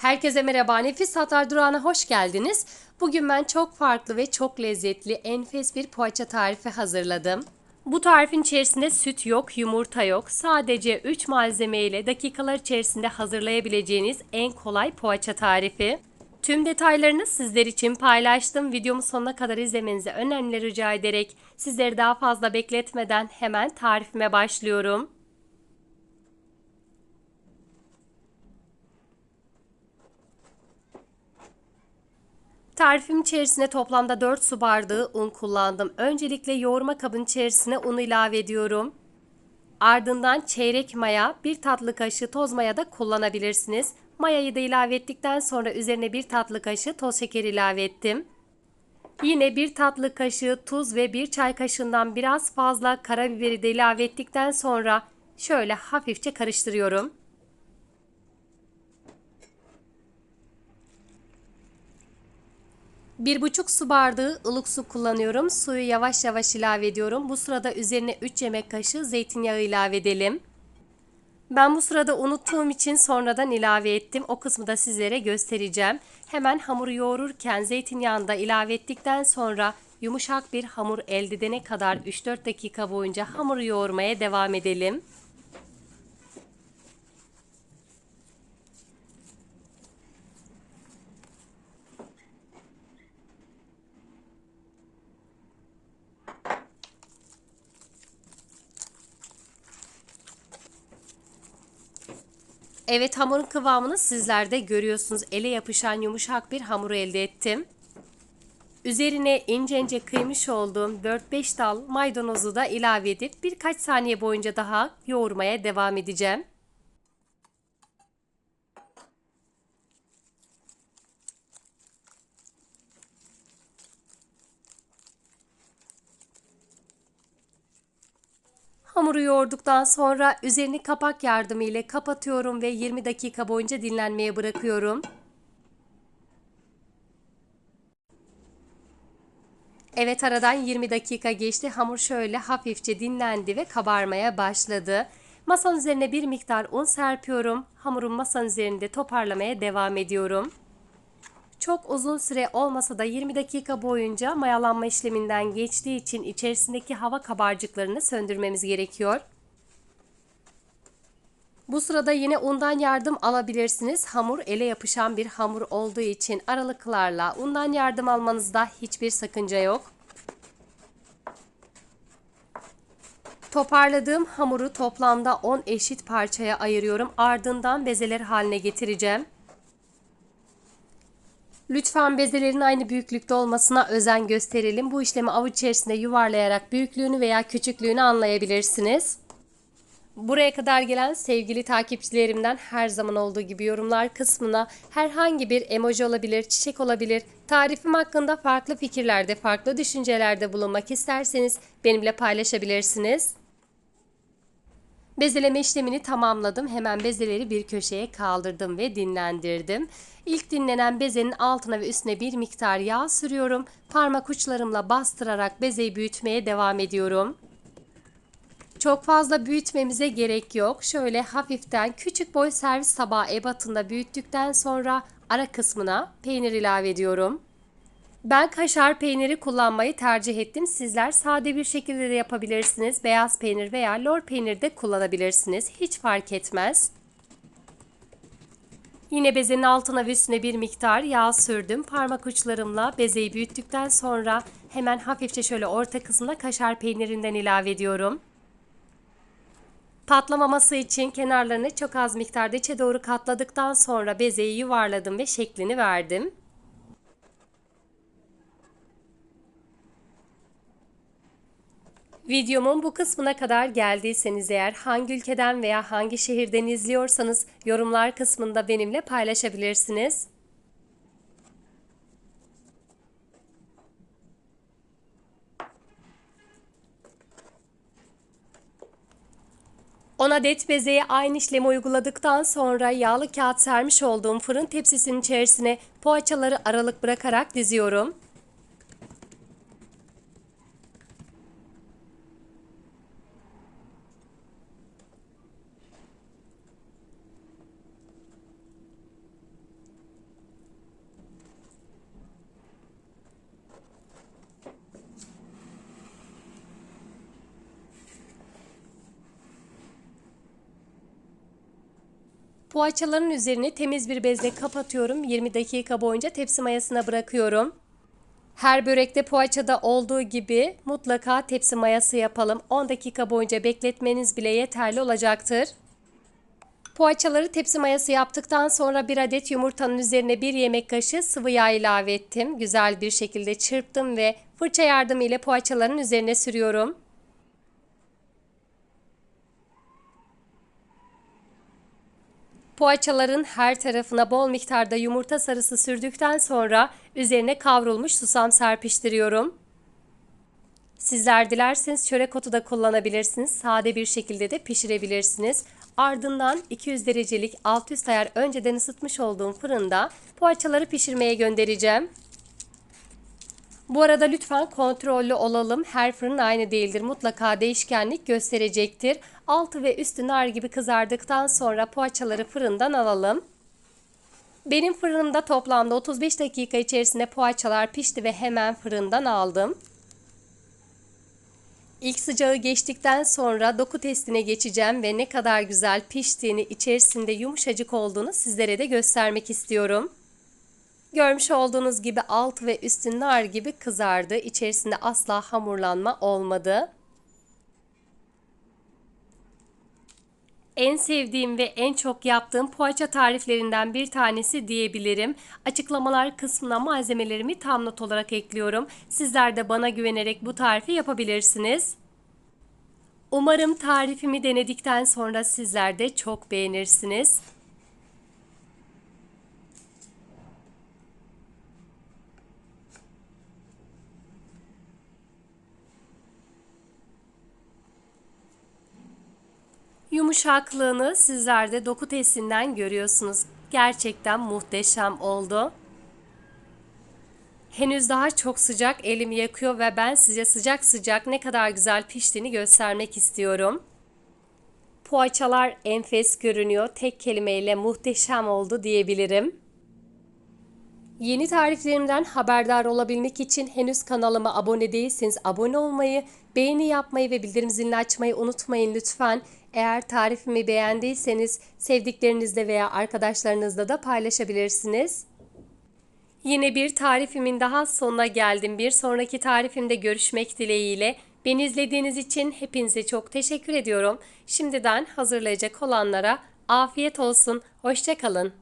Herkese merhaba. Nefis Tatlar Durağı'na hoş geldiniz. Bugün ben çok farklı ve çok lezzetli enfes bir poğaça tarifi hazırladım. Bu tarifin içerisinde süt yok, yumurta yok. Sadece 3 malzeme ile dakikalar içerisinde hazırlayabileceğiniz en kolay poğaça tarifi. Tüm detaylarını sizler için paylaştım. Videomu sonuna kadar izlemenizi önemli rica ederek sizleri daha fazla bekletmeden hemen tarifime başlıyorum. Tarifim içerisine toplamda 4 su bardağı un kullandım. Öncelikle yoğurma kabın içerisine unu ilave ediyorum. Ardından çeyrek maya, bir tatlı kaşığı toz maya da kullanabilirsiniz. Mayayı da ilave ettikten sonra üzerine bir tatlı kaşığı toz şeker ilave ettim. Yine bir tatlı kaşığı tuz ve bir çay kaşığından biraz fazla karabiberi de ilave ettikten sonra şöyle hafifçe karıştırıyorum. Bir buçuk su bardağı ılık su kullanıyorum. Suyu yavaş yavaş ilave ediyorum. Bu sırada üzerine 3 yemek kaşığı zeytinyağı ilave edelim. Ben bu sırada unuttuğum için sonradan ilave ettim. O kısmı da sizlere göstereceğim. Hemen hamuru yoğururken zeytinyağını da ilave ettikten sonra yumuşak bir hamur elde edene kadar 3-4 dakika boyunca hamuru yoğurmaya devam edelim. Evet hamurun kıvamını sizler de görüyorsunuz. Ele yapışan yumuşak bir hamur elde ettim. Üzerine ince ince kıymış olduğum 4-5 dal maydanozu da ilave edip birkaç saniye boyunca daha yoğurmaya devam edeceğim. Hamuru yoğurduktan sonra üzerini kapak yardımıyla kapatıyorum ve 20 dakika boyunca dinlenmeye bırakıyorum. Evet aradan 20 dakika geçti. Hamur şöyle hafifçe dinlendi ve kabarmaya başladı. Masanın üzerine bir miktar un serpiyorum. Hamurun masanın üzerinde toparlamaya devam ediyorum. Çok uzun süre olmasa da 20 dakika boyunca mayalanma işleminden geçtiği için içerisindeki hava kabarcıklarını söndürmemiz gerekiyor. Bu sırada yine undan yardım alabilirsiniz. Hamur ele yapışan bir hamur olduğu için aralıklarla undan yardım almanızda hiçbir sakınca yok. Toparladığım hamuru toplamda 10 eşit parçaya ayırıyorum. Ardından bezeler haline getireceğim. Lütfen bezelerin aynı büyüklükte olmasına özen gösterelim. Bu işlemi avuç içerisinde yuvarlayarak büyüklüğünü veya küçüklüğünü anlayabilirsiniz. Buraya kadar gelen sevgili takipçilerimden her zaman olduğu gibi yorumlar kısmına herhangi bir emoji olabilir, çiçek olabilir, tarifim hakkında farklı fikirlerde, farklı düşüncelerde bulunmak isterseniz benimle paylaşabilirsiniz. Bezeleme işlemini tamamladım. Hemen bezeleri bir köşeye kaldırdım ve dinlendirdim. İlk dinlenen bezenin altına ve üstüne bir miktar yağ sürüyorum. Parmak uçlarımla bastırarak bezeyi büyütmeye devam ediyorum. Çok fazla büyütmemize gerek yok. Şöyle hafiften küçük boy servis tabağı ebatında büyüttükten sonra ara kısmına peynir ilave ediyorum. Ben kaşar peyniri kullanmayı tercih ettim. Sizler sade bir şekilde de yapabilirsiniz. Beyaz peynir veya lor peynir de kullanabilirsiniz. Hiç fark etmez. Yine bezenin altına ve üstüne bir miktar yağ sürdüm. Parmak uçlarımla bezeyi büyüttükten sonra hemen hafifçe şöyle orta kısmına kaşar peynirinden ilave ediyorum. Patlamaması için kenarlarını çok az miktarda içe doğru katladıktan sonra bezeyi yuvarladım ve şeklini verdim. Videomun bu kısmına kadar geldiyseniz eğer hangi ülkeden veya hangi şehirden izliyorsanız yorumlar kısmında benimle paylaşabilirsiniz. On adet bezeye aynı işlemi uyguladıktan sonra yağlı kağıt sermiş olduğum fırın tepsisinin içerisine poğaçaları aralık bırakarak diziyorum. Poğaçaların üzerini temiz bir bezle kapatıyorum. 20 dakika boyunca tepsi mayasına bırakıyorum. Her börekte poğaçada olduğu gibi mutlaka tepsi mayası yapalım. 10 dakika boyunca bekletmeniz bile yeterli olacaktır. Poğaçaları tepsi mayası yaptıktan sonra bir adet yumurtanın üzerine bir yemek kaşığı sıvı yağ ilave ettim. Güzel bir şekilde çırptım ve fırça yardımı ile poğaçaların üzerine sürüyorum. Poğaçaların her tarafına bol miktarda yumurta sarısı sürdükten sonra üzerine kavrulmuş susam serpiştiriyorum. Sizler dilerseniz çörek otu da kullanabilirsiniz. Sade bir şekilde de pişirebilirsiniz. Ardından 200 derecelik alt üst ayar önceden ısıtmış olduğum fırında poğaçaları pişirmeye göndereceğim. Bu arada lütfen kontrollü olalım. Her fırın aynı değildir. Mutlaka değişkenlik gösterecektir. Altı ve üstü nar gibi kızardıktan sonra poğaçaları fırından alalım. Benim fırınımda toplamda 35 dakika içerisinde poğaçalar pişti ve hemen fırından aldım. İlk sıcağı geçtikten sonra doku testine geçeceğim ve ne kadar güzel piştiğini, içerisinde yumuşacık olduğunu sizlere de göstermek istiyorum. Görmüş olduğunuz gibi alt ve üstü nar gibi kızardı. İçerisinde asla hamurlanma olmadı. En sevdiğim ve en çok yaptığım poğaça tariflerinden bir tanesi diyebilirim. Açıklamalar kısmına malzemelerimi tam not olarak ekliyorum. Sizler de bana güvenerek bu tarifi yapabilirsiniz. Umarım tarifimi denedikten sonra sizler de çok beğenirsiniz. Yumuşaklığını sizler de doku testinden görüyorsunuz. Gerçekten muhteşem oldu. Henüz daha çok sıcak elimi yakıyor ve ben size sıcak sıcak ne kadar güzel piştiğini göstermek istiyorum. Poğaçalar enfes görünüyor. Tek kelimeyle muhteşem oldu diyebilirim. Yeni tariflerimden haberdar olabilmek için henüz kanalıma abone değilseniz abone olmayı, beğeni yapmayı ve bildirim zilini açmayı unutmayın lütfen. Eğer tarifimi beğendiyseniz sevdiklerinizle veya arkadaşlarınızla da paylaşabilirsiniz. Yine bir tarifimin daha sonuna geldim. Bir sonraki tarifimde görüşmek dileğiyle. Beni izlediğiniz için hepinize çok teşekkür ediyorum. Şimdiden hazırlayacak olanlara afiyet olsun. Hoşçakalın.